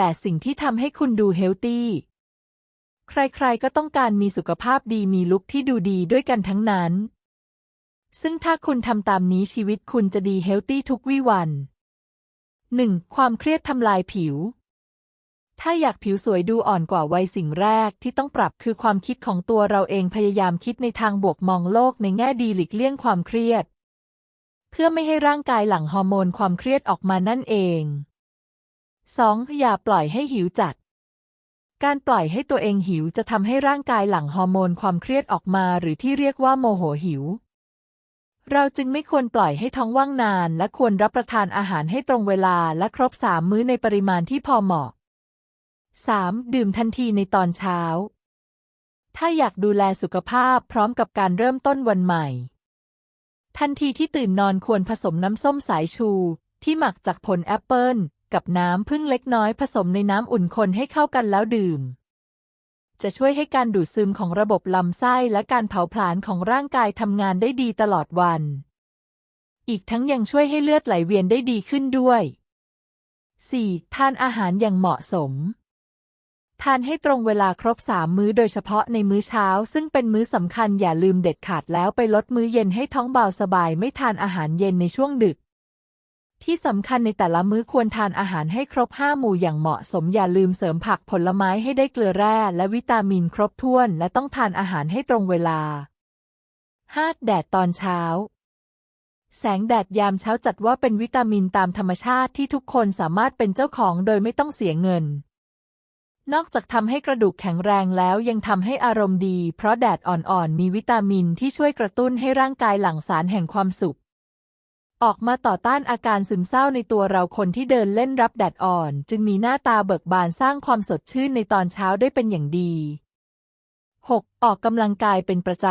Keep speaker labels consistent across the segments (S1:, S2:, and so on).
S1: 8 สิ่งที่ทำให้คุณดูเฮลตี้ ใครๆ ก็ต้องการมีสุขภาพดีมีลุคที่ดูดีด้วยกันทั้งนั้น ซึ่งถ้าคุณทำตามนี้ชีวิตคุณจะดีเฮลตี้ทุกวี่วัน 1. ความเครียดทำลายผิว ถ้าอยากผิวสวยดูอ่อนกว่าวัยสิ่งแรกที่ต้องปรับคือความคิดของตัวเราเองพยายามคิดในทางบวกมองโลกในแง่ดีหลีกเลี่ยงความเครียด เพื่อไม่ให้ร่างกายหลั่งฮอร์โมนความเครียดออกมานั่นเอง 2. อย่าปล่อยให้หิวจัด การปล่อยให้ตัวเองหิวจะทำให้ร่างกายหลั่งฮอร์โมนความเครียดออกมาหรือที่เรียกว่าโมโหหิว เราจึงไม่ควรปล่อยให้ท้องว่างนาน และควรรับประทานอาหารให้ตรงเวลาและครบสามมื้อในปริมาณที่พอเหมาะ 3. ดื่มทันทีในตอนเช้า ถ้าอยากดูแลสุขภาพพร้อมกับการเริ่มต้นวันใหม่ ทันทีที่ตื่นนอนควรผสมน้ำส้มสายชู ที่หมักจากผลแอปเปิล กับน้ำพึ่งเล็กน้อยผสมในน้ำอุ่นคนให้เข้ากันแล้วดื่ม จะช่วยให้การดูดซึมของระบบลำไส้และการเผาผลาญของร่างกายทำงานได้ดีตลอดวัน อีกทั้งยังช่วยให้เลือดไหลเวียนได้ดีขึ้นด้วย 4. ทานอาหารอย่างเหมาะสม ทานให้ตรงเวลาครบสามมื้อโดยเฉพาะในมื้อเช้า ซึ่งเป็นมื้อสำคัญอย่าลืมเด็ดขาดแล้วไปลดมื้อเย็นให้ท้องเบาสบายไม่ทานอาหารเย็นในช่วงดึก ที่สำคัญในแต่ละมื้อควรทานอาหารให้ครบห้าหมู่อย่างเหมาะสมอย่าลืมเสริมผักผลไม้ให้ได้เกลือแร่และวิตามินครบถ้วน และต้องทานอาหารให้ตรงเวลา 5. แดดตอนเช้า แสงแดดยามเช้าจัดว่าเป็นวิตามินตามธรรมชาติที่ทุกคนสามารถเป็นเจ้าของโดยไม่ต้องเสียเงิน นอกจากทำให้กระดูกแข็งแรงแล้วยังทำให้อารมณ์ดี เพราะแดดอ่อนๆมีวิตามินที่ช่วยกระตุ้นให้ร่างกายหลั่งสารแห่งความสุข ออกมาต่อต้านอาการซึมเศร้าในตัวเราคนที่เดินเล่นรับแดดอ่อน จึงมีหน้าตาเบิกบานสร้างความสดชื่นในตอนเช้าได้เป็นอย่างดี 6. ออกกำลังกายเป็นประจ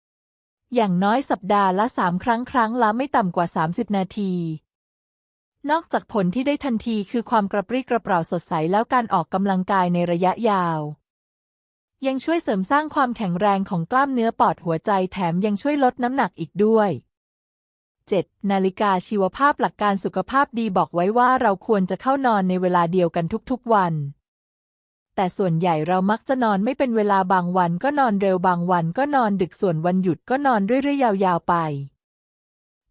S1: ำ อย่างน้อยสัปดาห์ละสามครั้งครั้งละไม่ต่ำกว่า 30 นาที นอกจากผลที่ได้ทันทีคือความกระปรี้กระเปร่าสดใสแล้วการออกกำลังกายในระยะยาว ยังช่วยเสริมสร้างความแข็งแรงของกล้ามเนื้อปอดหัวใจแถมยังช่วยลดน้ำหนักอีกด้วย 7. นาฬิกาชีวภาพหลักการสุขภาพดีบอกไว้ว่าเราควรจะเข้านอนในเวลาเดียวกันทุกๆวัน แต่ส่วนใหญ่เรามักจะนอนไม่เป็นเวลาบางวันก็นอนเร็วบางวันก็นอนดึกส่วนวันหยุดก็นอนเรื่อยๆ ยาวๆไป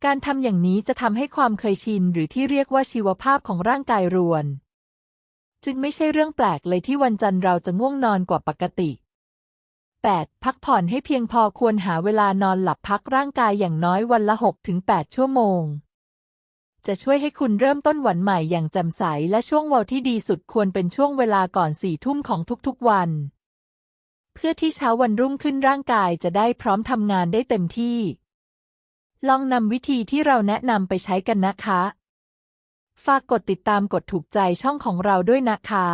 S1: การทำอย่างนี้จะทำให้ความเคยชินหรือที่เรียกว่าชีวภาพของร่างกายรวน จึงไม่ใช่เรื่องแปลกเลยที่วันจันทร์เราจะง่วงนอนกว่าปกติ 8. พักผ่อนให้เพียงพอควรหาเวลานอนหลับพักร่างกายอย่างน้อยวันละ 6-8 ชั่วโมง จะช่วยให้คุณเริ่มต้นวันใหม่อย่างแจ่มใส และช่วงวัที่ดีสุดควรเป็นช่วงเวลาก่อนสี่ทุ่มของทุกๆวัน เพื่อที่เช้าวันรุ่งขึ้นร่างกายจะได้พร้อมทำงานได้เต็มที่ ลองนำวิธีที่เราแนะนำไปใช้กันนะคะ ฝากกดติดตามกดถูกใจช่องของเราด้วยนะคะ